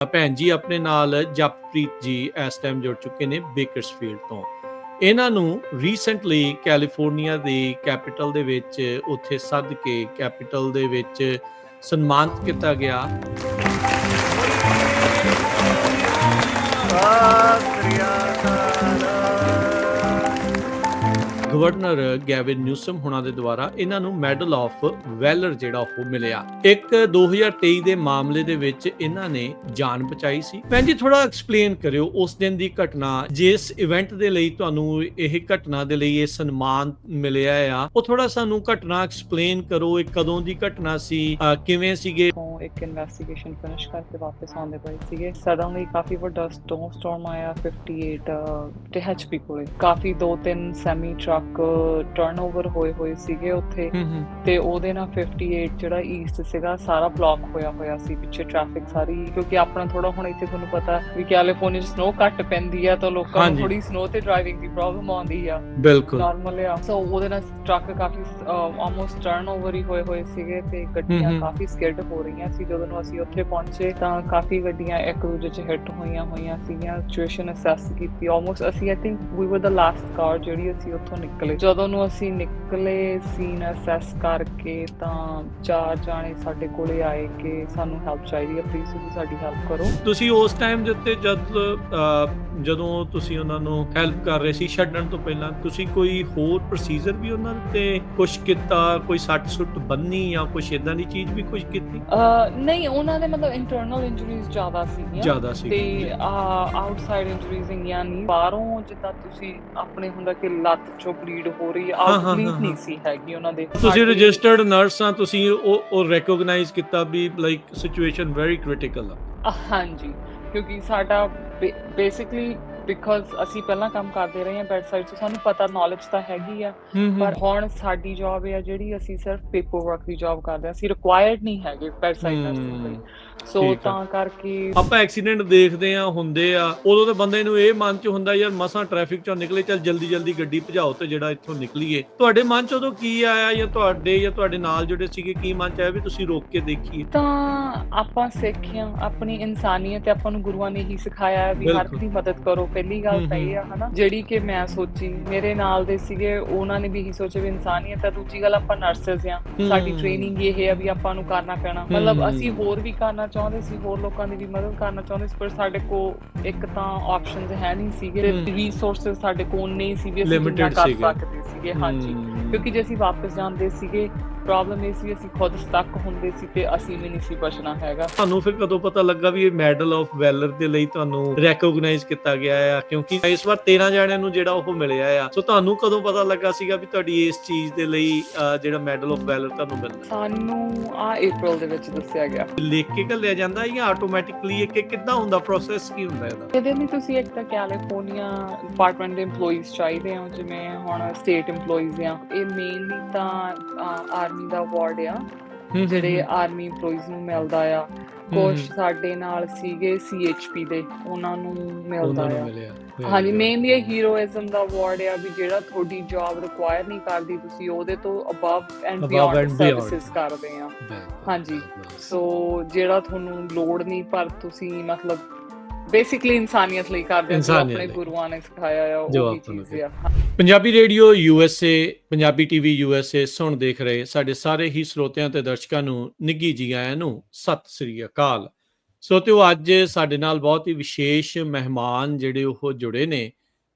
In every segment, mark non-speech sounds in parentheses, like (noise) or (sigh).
ਭੈਣ ਜੀ, ਆਪਣੇ ਨਾਲ ਜਪਪ੍ਰੀਤ ਜੀ ਇਸ ਟਾਈਮ ਜੁੜ ਚੁੱਕੇ ਨੇ ਬੇਕਰਸਫੀਲਡ ਤੋਂ। ਇਹਨਾਂ ਨੂੰ ਰੀਸੈਂਟਲੀ ਕੈਲੀਫੋਰਨੀਆ ਦੀ ਕੈਪੀਟਲ ਦੇ ਵਿੱਚ, ਉੱਥੇ ਸੱਦ ਕੇ ਕੈਪੀਟਲ ਦੇ ਵਿੱਚ ਸਨਮਾਨਿਤ ਕੀਤਾ ਗਿਆ। ਗਵਰਨਰ ਗੈਵਿਨ ਨਿਊਸਮ ਹੁਣਾਂ ਦੇ ਦੁਆਰਾ ਇਹਨਾਂ ਨੂੰ ਮੈਡਲ ਆਫ ਵੈਲਰ ਜਿਹੜਾ ਉਹ ਮਿਲਿਆ। ਇੱਕ 2023 ਦੇ ਮਾਮਲੇ ਦੇ ਵਿੱਚ ਇਹਨਾਂ ਨੇ ਜਾਨ ਬਚਾਈ ਸੀ। ਭੈਣ ਜੀ ਥੋੜਾ ਐਕਸਪਲੇਨ ਕਰਿਓ ਉਸ ਦਿਨ ਦੀ ਘਟਨਾ, ਜਿਸ ਇਵੈਂਟ ਦੇ ਲਈ ਤੁਹਾਨੂੰ ਇਹ ਘਟਨਾ ਦੇ ਲਈ ਇਹ ਸਨਮਾਨ ਮਿਲਿਆ ਆ, ਉਹ ਥੋੜਾ ਸਾਨੂੰ ਘਟਨਾ ਐਕਸਪਲੇਨ ਕਰੋ, ਇਹ ਕਦੋਂ ਦੀ ਘਟਨਾ ਸੀ ਕਿਵੇਂ ਸੀਗੇ? ਇੱਕ ਇਨਵੈਸਟੀਗੇਸ਼ਨ ਫਿਨਿਸ਼ ਕਰਕੇ ਵਾਪਸ ਆਉਂਦੇ ਪਏ ਸੀਗੇ। ਸਡਨਲੀ ਕਾਫੀ ਵੱਡਾ ਸਟੋਮ ਆਇਆ 58 ਤੇ ਐਚਪੀ ਕੋਲੇ। ਕਾਫੀ ਦੋ ਤਿੰਨ ਸੈਮੀ ਟਰੱਕ ਟਰਨਓਵਰ ਹੋਏ ਹੋਏ ਸੀਗੇ ਉੱਥੇ। ਤੇ ਉਹਦੇ ਨਾਲ 58 ਜਿਹੜਾ ਈਸਟ ਸੀਗਾ ਸਾਰਾ ਬਲੌਕ ਹੋਇਆ ਹੋਇਆ ਸੀ ਪਿੱਛੇ ਟ੍ਰੈਫਿਕ ਸਾਰੀ। ਕਿਉਂਕਿ ਆਪਣਾ ਥੋੜਾ ਹੁਣ ਇੱਥੇ ਤੁਹਾਨੂੰ ਪਤਾ ਵੀ ਕੈਲੀਫੋਰਨੀਆ 'ਚ ਸਨੋ ਘੱਟ ਪੈਂਦੀ ਆ ਤਾਂ ਲੋਕਾਂ। ਨੂੰ ਥੋੜੀ ਸਨੋ ਤੇ ਡਰਾਈਵਿੰਗ ਦੀ ਪ੍ਰੋਬਲਮ ਆਉਂਦੀ ਆ। ਬਿਲਕੁਲ। ਨਾਰਮਲ ਆ। ਸੋ ਉਹਦੇ ਨਾਲ ਟਰੱਕ ਕਾਫੀ ਆਲਮੋਸਟ ਟਰਨਓਵਰ ਹੀ ਹੋਏ ਹੋਏ ਸੀਗੇ ਤੇ ਗੱਡੀਆਂ। ਕਾਫੀ ਸਕਿਡ ਹੋ ਰਹੀਆਂ ਸੀ। ਜਦੋਂ ਅਸੀਂ ਉੱਥੇ ਪਹੁੰਚੇ ਤਾਂ ਕਾਫੀ ਗੱਡੀਆਂ ਇੱਕ ਦੂਜੇ 'ਚ ਹਿੱਟ ਹੋਈਆਂ ਹੋਈਆਂ ਸੀਗੀਆਂ। ਸਿਚੁਏਸ਼ਨ ਅਸੈਸ ਕੀਤੀ। ਆਲਮੋਸਟ ਅਸੀਂ ਆਈ ਥਿੰਕ ਵੀ ਵਰ ਦ ਲਾਸਟ ਕਾਰ ਜਿਹੜੀ ਅਸੀਂ ਉੱਥੋਂ ਨਿਕਲੇ। ਜਦੋਂ ਨੂੰ ਅਸੀਂ ਨਿਕਲੇ ਸੀਨ ਅਸੈਸ ਕਰਕੇ ਤਾਂ ਚਾਰ ਜਾਣੇ ਸਾਡੇ ਕੋਲੇ ਆਏ ਕਿ ਸਾਨੂੰ ਹੈਲਪ ਚਾਹੀਦੀ ਹੈ ਪਲੀਜ਼ ਤੁਸੀਂ ਸਾਡੀ ਹੈਲਪ ਕਰੋ। ਤੁਸੀਂ ਉਸ ਟਾਈਮ ਦੇ ਉੱਤੇ ਜਦ ਜਦੋਂ ਤੁਸੀਂ ਉਹਨਾਂ ਨੂੰ ਹੈਲਪ ਕਰ ਰਹੇ ਸੀ ਛੱਡਣ ਤੋਂ ਪਹਿਲਾਂ ਤੁਸੀਂ ਕੋਈ ਹੋਰ ਪ੍ਰੋਸੀਜਰ ਵੀ ਉਹਨਾਂ ਤੇ ਕੁਝ ਕੀਤਾ ਕੋਈ ਸੱਟ ਸੁੱਟ ਬੰਨੀ ਜਾਂ ਕੁਝ ਇਦਾਂ ਦੀ ਚੀਜ਼ ਵੀ ਕੁਝ ਕੀਤੀ? ਨਹੀਂ ਉਹਨਾਂ ਦੇ ਮਤਲਬ ਇੰਟਰਨਲ ਇੰਜਰੀਜ਼ ਜ਼ਿਆਦਾ ਸੀਗੀਆਂ। ਜ਼ਿਆਦਾ ਸੀ ਤੇ ਆਊਟਸਾਈਡ ਇੰਜਰੀਜ਼ ਇੰਗੀਆਂ ਨਹੀਂ। ਬਾਹਰੋਂ ਜਿੱਦਾਂ ਤੁਸੀਂ ਆਪਣੇ ਹੁੰਦਾ ਕਿ ਲੱਤ ਚੋਂ ਬਲੀਡ ਹੋ ਰਹੀ ਆਊਟਬਲੀਡ ਹਾਂ, ਨਹੀਂ। ਸੀ ਹੈਗੀ ਉਹਨਾਂ ਦੇ। ਤੁਸੀਂ ਰਜਿਸਟਰਡ ਨਰਸ ਆ ਤੁਸੀਂ ਉਹ ਉਹ ਰੈਕੋਗਨਾਈਜ਼ ਕੀਤਾ ਵੀ ਲਾਈਕ ਸਿਚੁਏਸ਼ਨ ਵੈਰੀ ਕ੍ਰਿਟੀਕਲ ਆ। ਹਾਂਜੀ। ਕਿਉਂਕਿ ਸਾਡਾ ਬੇਸਿਕਲੀ ਬਿਕਾਜ਼ ਅਸੀਂ ਪਹਿਲਾਂ ਕੰਮ ਕਰਦੇ ਰਹੇ ਹਾਂ ਬੈਡ ਸਾਈਡ ਤੋਂ ਸਾਨੂੰ ਪਤਾ ਨੌਲੇਜ ਤਾਂ ਹੈਗੀ ਆ। ਪਰ ਹੁਣ ਸਾਡੀ ਜੌਬ ਹੈ ਜਿਹੜੀ ਅਸੀਂ ਸਿਰਫ ਪੇਪਰ ਵਰਕ ਦੀ ਜੌਬ ਕਰਦੇ ਹਾਂ। ਅਸੀਂ ਰਿਕੁਆਇਰਡ ਨਹੀਂ ਹੈਗੇ ਬੈਡ ਸਾਈਡ ਨਰਸਿੰਗ ਲਈ ਸੋ ਆ। ਤਾਂ ਕਰਕੇ ਆਪਾਂ ਐਕਸੀਡੈਂਟ ਦੇਖਦੇ ਆ ਹੁੰਦੇ ਆ ਉਦੋਂ ਤੇ ਬੰਦੇ ਨੂੰ ਇਹ ਮਨ ਚ ਹੁੰਦਾ ਯਾਰ ਮਸਾਂ ਟ੍ਰੈਫਿਕ ਚੋਂ ਨਿਕਲੇ ਚੱਲ ਜਲਦੀ ਜਲਦੀ ਗੱਡੀ ਭਜਾਓ ਤੇ ਜਿਹੜਾ ਇੱਥੋਂ ਨਿਕਲੀਏ ਤੁਹਾਡੇ ਮਨ ਚ ਉਦੋਂ ਕੀ ਆਇਆ ਜਾਂ ਤੁਹਾਡੇ ਜਾਂ ਤੁਹਾਡੇ ਨਾਲ ਜਿਹੜੇ ਸੀਗੇ ਕੀ ਮਨ ਚ ਆਇਆ ਵੀ ਤੁਸੀਂ ਰੋਕ ਕੇ ਦੇਖੀਏ ਤਾਂ ਆਪਾਂ ਸਿੱਖਿਆ ਆਪਣੀ ਇਨਸਾਨੀਅਤ ਤੇ ਆਪਾਂ ਨੂੰ ਗੁਰੂਆਂ ਨੇ ਹੀ ਸਿਖਾਇਆ ਹੈ ਵੀ ਹਰ। ਦੀ ਮਦਦ ਕਰੋ ਪਹਿਲੀ ਗੱਲ ਤਾਂ ਇਹ ਆ ਹਨਾ ਜਿਹੜੀ ਕਿ ਮੈਂ ਸੋਚੀ ਮੇਰੇ ਨਾਲ ਦੇ ਸੀਗੇ ਉਹਨਾਂ ਨੇ ਵੀ ਇਹੀ ਸੋਚਿਆ ਵੀ ਇਨਸਾਨੀਅਤ ਹੈ ਦੂਜੀ ਗੱਲ ਆਪਾਂ ਨਰਸਸ ਆ ਸਾਡੀ। ਟ੍ਰੇਨਿੰਗ ਇਹ ਹੈ ਵੀ ਆਪਾਂ ਨੂੰ ਕਰਨਾ ਪੈਣਾ ਮਤਲਬ। ਅਸੀਂ ਹੋਰ ਵੀ ਕਰਨਾ ਚਾਹੁੰਦੇ ਸੀ ਹੋਰ ਲੋਕਾਂ ਦੀ ਵੀ ਮਦਦ ਕਰਨਾ ਚਾਹੁੰਦੇ ਸੀ ਪਰ ਸਾਡੇ ਕੋਲ ਇੱਕ ਤਾਂ ਆਪਸ਼ਨਸ ਹੈ ਨਹੀਂ ਸੀਗੇ ਹਮ। ਰਿਸੋਰਸਸ ਸਾਡੇ ਕੋਲ ਨਹੀਂ ਸੀ ਵੀ ਅਸੀਂ ਜਿੰਨਾ ਕਰ। ਸਕਦੇ ਸੀਗੇ ਹਾਂਜੀ। ਕਿਉਂਕਿ ਜੇ ਅਸੀਂ ਵਾਪਸ ਜਾਂਦੇ ਸੀਗੇ ਪ੍ਰੋਬਲਮ ਇਹ ਸੀ ਅਸੀਂ ਖੁਦ ਸਟਕ ਹੁੰਦੇ ਸੀ ਤੇ ਅਸੀਂ ਵੀ ਨਹੀਂ ਸੀ ਬਚਣਾ ਹੈਗਾ। ਤੁਹਾਨੂੰ ਫਿਰ ਕਦੋਂ ਪਤਾ ਲੱਗਾ ਵੀ ਇਹ ਮੈਡਲ ਆਫ ਵੈਲਰ ਦੇ ਲਈ ਤੁਹਾਨੂੰ ਰੈਕੋਗਨਾਈਜ਼ ਕੀਤਾ ਗਿਆ ਆ? ਕਿਉਂਕਿ ਇਸ ਵਾਰ 13 ਜਣਿਆਂ ਨੂੰ ਜਿਹੜਾ ਉਹ ਮਿਲਿਆ ਆ। ਸੋ ਤੁਹਾਨੂੰ ਕਦੋਂ ਪਤਾ ਲੱਗਾ ਸੀਗਾ ਵੀ ਤੁਹਾਡੀ ਇਸ ਚੀਜ਼ ਦੇ ਲਈ ਜਿਹੜਾ ਮੈਡਲ ਆਫ ਵੈਲਰ ਤੁਹਾਨੂੰ ਮਿਲਣਾ ਸਾਨੂੰ ਆ April ਦੇ ਵਿੱਚ ਦੱਸਿਆ ਗਿਆ। ਲਿਖ ਕੇ ਘੱਲਿਆ ਜਾਂਦਾ ਜਾਂ ਆਟੋਮੈਟਿਕਲੀ ਇਹ ਕਿੱਦਾਂ ਹੁੰਦਾ ਪ੍ਰੋਸੈਸ ਕੀ ਹੁੰਦਾ ਇਹਦਾ? ਇਹਦੇ ਲਈ ਤੁਸੀਂ ਇੱਕ ਤਾਂ ਕੈਲੀਫੋਰਨੀਆ ਡਿਪਾਰਟਮੈਂਟ ਦੇ EMPLOYEES ਚਾਹੀਦੇ ਹੋ ਜਿਵੇਂ ਹੁਣ ਸਟੇਟ EMPLOYEES ਆ। ਇਹ ਮੇਨਲੀ ਤਾਂ ਆਰਮੀ ਦਾ ਅਵਾਰਡ ਆ ਜਿਹੜੇ ਆਰਮੀ EMPLOYEES ਨੂੰ ਮਿਲਦਾ ਆ। ਕੁਝ ਸਾਡੇ ਨਾਲ ਸੀਗੇ CHP ਦੇ ਉਹਨਾਂ ਨੂੰ ਮਿਲਦਾ ਆ। ਹਾਂਜੀ ਮੇਨਲੀ ਇਹ ਹੀਰੋਇਜ਼ਮ ਦਾ ਅਵਾਰਡ ਆ ਵੀ ਜਿਹੜਾ ਤੁਹਾਡੀ ਜੌਬ ਰਿਕੁਆਇਰ ਨਹੀਂ ਕਰਦੀ ਤੁਸੀਂ ਉਹਦੇ ਤੋਂ ਅਬਵ ਐਂਡ ਬਿਯੋਂਡ. ਸਰਵਿਸਿਜ਼ ਕਰਦੇ ਆ। ਹਾਂਜੀ। ਸੋ ਜਿਹੜਾ ਤੁਹਾਨੂੰ ਲੋੜ ਨਹੀਂ ਪਰ ਤੁਸੀਂ ਮਤਲਬ ਬੇਸਿਕਲੀ ਇਨਸਾਨੀਅਤ ਲਈ ਕਰਦੇ ਜੋ ਆਪਣੇ। ਗੁਰੂਆਂ ਨੇ ਸਿਖਾਇਆ ਆ ਉਹ ਚੀਜ਼ ਆ। Punjabi radio USA Punjabi TV USA ਸੁਣ ਦੇਖ ਰਹੇ ਸਾਡੇ ਸਾਰੇ ਹੀ ਸਰੋਤਿਆਂ ਤੇ ਦਰਸ਼ਕਾਂ ਨੂੰ ਨਿੱਗੀ ਜੀ ਆਇਆਂ ਨੂੰ ਸਤਿ ਸ੍ਰੀ ਅਕਾਲ। ਸੋਤਿਓ ਅੱਜ ਸਾਡੇ ਨਾਲ ਬਹੁਤ ਹੀ ਵਿਸ਼ੇਸ਼ ਮਹਿਮਾਨ ਜਿਹੜੇ ਉਹ ਜੁੜੇ ਨੇ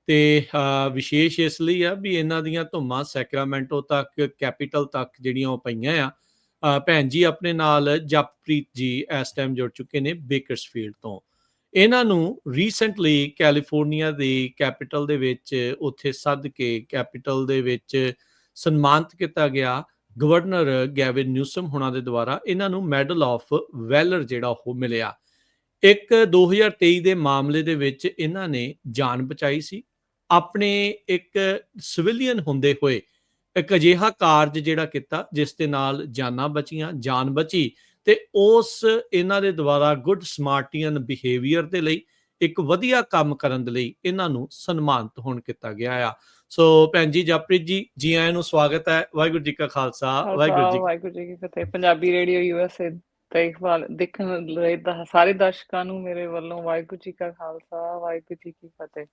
ਤੇ ਵਿਸ਼ੇਸ਼ ਇਸ ਲਈ ਆ ਵੀ ਇਹਨਾਂ ਦੀਆਂ ਧੁੰਮਾਂ ਸੈਕਰਾਮੈਂਟੋ ਤੱਕ ਕੈਪੀਟਲ ਤੱਕ ਜਿਹੜੀਆਂ ਉਹ ਪਈਆਂ ਆ। ਭੈਣ ਜੀ ਆਪਣੇ ਨਾਲ ਜਪਪ੍ਰੀਤ ਜੀ ਇਸ ਟਾਈਮ ਜੁੜ ਚੁੱਕੇ ਨੇ ਬੇਕਰਸਫੀਲਡ ਤੋਂ। ਇਹਨਾਂ ਨੂੰ ਰੀਸੈਂਟਲੀ ਕੈਲੀਫੋਰਨੀਆ ਦੀ ਕੈਪੀਟਲ ਦੇ ਵਿੱਚ, ਉੱਥੇ ਸੱਦ ਕੇ ਕੈਪੀਟਲ ਦੇ ਵਿੱਚ ਸਨਮਾਨਿਤ ਕੀਤਾ ਗਿਆ ਗਵਰਨਰ ਗੈਵਿਨ ਨਿਊਸਮ ਹੁਣਾਂ ਦੇ ਦੁਆਰਾ, ਇਹਨਾਂ ਨੂੰ ਮੈਡਲ ਆਫ ਵੈਲਰ ਜਿਹੜਾ ਉਹ ਮਿਲਿਆ। ਇੱਕ 2023 ਦੇ ਮਾਮਲੇ ਦੇ ਵਿੱਚ ਇਹਨਾਂ ਨੇ ਜਾਨ ਬਚਾਈ ਸੀ। ਆਪਣੇ ਇੱਕ ਸਿਵਿਲੀਅਨ ਹੁੰਦੇ ਹੋਏ ਇੱਕ ਅਜਿਹਾ ਕਾਰਜ ਜਿਹੜਾ ਕੀਤਾ, ਜਿਸ ਦੇ ਨਾਲ ਜਾਨਾਂ ਬਚੀਆਂ, ਜਾਨ ਬਚੀ। ਤੇ ਉਸ ਇਹਨਾਂ ਦੇ ਦੁਆਰਾ ਗੁੱਡ ਸਮਾਰਟੀਅਨ ਬਿਹੇਵੀਅਰ ਦੇ ਲਈ ਇੱਕ ਵਧੀਆ ਕੰਮ ਕਰਨ ਦੇ ਲਈ ਇਹਨਾਂ ਨੂੰ ਸਨਮਾਨਿਤ ਹੋਣ ਕੀਤਾ ਗਿਆ ਆ। ਸੋ ਭੈਣ ਜੀ ਜਪ੍ਰੀਤ ਜੀ ਜੀ ਆਇਆਂ ਨੂੰ ਸਵਾਗਤ ਹੈ। ਵਾਹਿਗੁਰੂ ਜੀ ਕਾ ਖਾਲਸਾ। ਵਾਹਿਗੁਰੂ ਜੀ ਵਾਹਿਗੁਰੂ ਜੀ ਕੀ ਫਤਿਹ। ਪੰਜਾਬੀ ਰੇਡੀਓ ਯੂਐਸਏ ਦੇਖਭਾਲ ਦੇਖਣ ਲਈ ਸਾਰੇ ਦਰਸ਼ਕਾਂ ਨੂੰ ਮੇਰੇ ਵੱਲੋਂ ਵਾਹਿਗੁਰੂ ਜੀ ਕਾ ਖਾਲਸਾ, ਵਾਹਿਗੁਰੂ ਜੀ ਕੀ ਫਤਿਹ।